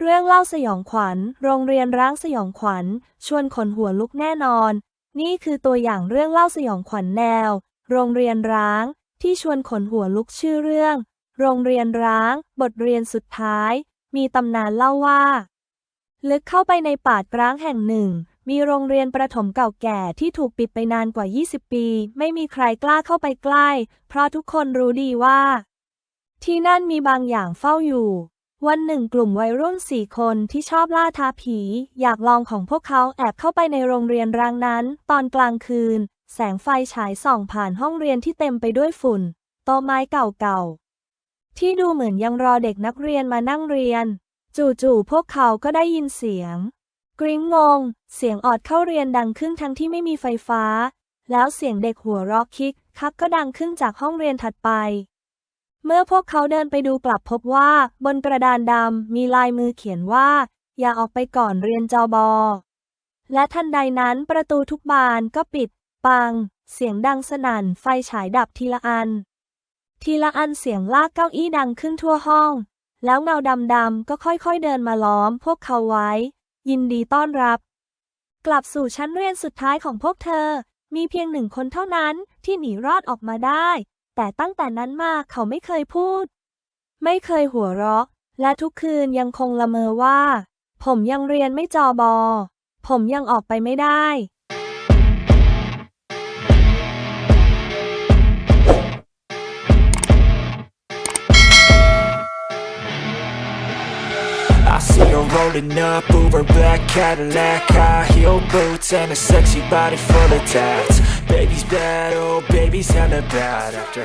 เรื่องเล่าสยองขวัญ โรงเรียนร้างสยองขวัญ ชวนขนหัวลุกแน่นอน นี่คือตัวอย่างเรื่องเล่าสยองขวัญแนว โรงเรียนร้าง ที่ชวนขนหัวลุกชื่อเรื่อง โรงเรียนร้าง บทเรียนสุดท้าย มีตำนานเล่าว่า ลึกเข้าไปในป่าร้างแห่งหนึ่ง มีโรงเรียนประถมเก่าแก่ที่ถูกปิดไปนานกว่า 20 ปี ไม่มีใครกล้าเข้าไปใกล้ เพราะทุกคนรู้ดีว่า ที่นั่นมีบางอย่างเฝ้าอยู่ วันหนึ่งกลุ่มวัยรุ่นสี่คนที่ชอบล่าท้าผี อยากลองของพวกเขาแอบเข้าไปในโรงเรียนร้างนั้น ตอนกลางคืน แสงไฟฉายส่องผ่านห้องเรียนที่เต็มไปด้วยฝุ่น โต๊ะไม้เก่าๆ ที่ดูเหมือนยังรอเด็กนักเรียนมานั่งเรียน จู่ๆพวกเขาก็ได้ยินเสียง กริ้งงง เสียงออดเข้าเรียนดังขึ้นทั้งที่ไม่มีไฟฟ้า แล้วเสียงเด็กหัวเราะคิกคักก็ดังขึ้นจากห้องเรียนถัดไป เมื่อพวกเขาเดินไปดูกลับพบว่า บนกระดานดำมีลายมือเขียนว่า อย่าออกไปก่อนเรียนจอบอ และทันใดนั้นประตูทุกบานก็ปิด ปัง เสียงดังสนั่นไฟฉายดับทีละอัน ทีละอันเสียงลากเก้าอี้ดังขึ้นทั่วห้อง แล้วเงาดำๆก็ค่อยๆเดินมาล้อมพวกเขาไว้ ยินดีต้อนรับ กลับสู่ชั้นเรียนสุดท้ายของพวกเธอ มีเพียงหนึ่งคนเท่านั้นที่หนีรอดออกมาได้ แต่ตั้งแต่นั้นมาเขาไม่เคยพูด ไม่เคยหัวเราะ และทุกคืนยังคงละเมอว่า ผมยังเรียนไม่จอบอ ผมยังออกไปไม่ได้ Baby's bad, of baby. Baby's hella bad After her